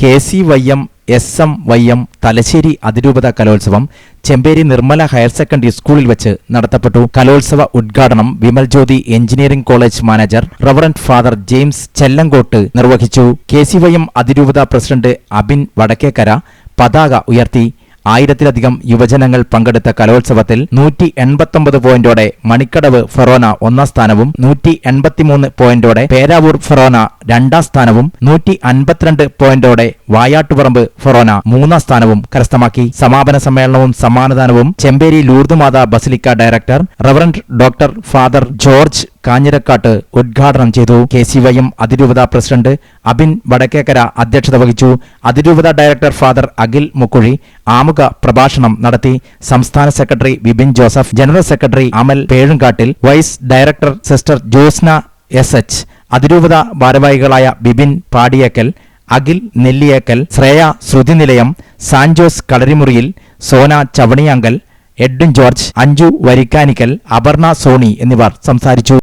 K C Y M S M Y M Thalassery അതിരൂപത കലോത്സവം Chemperi Nirmala higher secondary സ്കൂളിൽ വെച്ച് നടത്തപ്പെട്ടു. കലോത്സവ ഉദ്ഘാടനം Vimal Jyothi engineering college manager reverend father James Chellankottu നിർവഹിച്ചു. കെ സി വൈ എം അതിരൂപത പ്രസിഡന്റ് അബിൻ വടക്കേക്കര പതാക ഉയർത്തി. ആയിരത്തിലധികം യുവജനങ്ങൾ പങ്കെടുത്ത കലോത്സവത്തിൽ നൂറ്റി എൺപത്തൊമ്പത് പോയിന്റോടെ മണിക്കടവ് ഫെറോന ഒന്നാം സ്ഥാനവും നൂറ്റി എൺപത്തിമൂന്ന് പോയിന്റോടെ പേരാവൂർ ഫെറോന രണ്ടാം സ്ഥാനവും നൂറ്റി അൻപത്തിരണ്ട് പോയിന്റോടെ വായാട്ടുപറമ്പ് ഫെറോന മൂന്നാം സ്ഥാനവും കരസ്ഥമാക്കി. സമാപന സമ്മേളനവും സമ്മാനദാനവും Chemperi Lourdumatha basilica director reverend doctor father George Kanjirakkattu ഉദ്ഘാടനം ചെയ്തു കെ സി വൈ എം അതിരൂപത പ്രസിഡന്റ് അബിൻ വടക്കേക്കര അധ്യക്ഷത വഹിച്ചു. അതിരൂപത ഡയറക്ടർ ഫാദർ അഖിൽ മുക്കുഴി ആമുഖ പ്രഭാഷണം നടത്തി. സംസ്ഥാന secretary Vipin Joseph general secretary Amal Pezhumkattil vice director sister Josna S H അതിരൂപത ഭാരവാഹികളായ Bibin Padiyekkal Akhil Nelliyekkal Shreya Shruthinilayam Sanjose Kalarimuriyil Sona Chavaniyankal Edwin George Anju Varikkanikkal Aparna Sony എന്നിവർ സംസാരിച്ചു.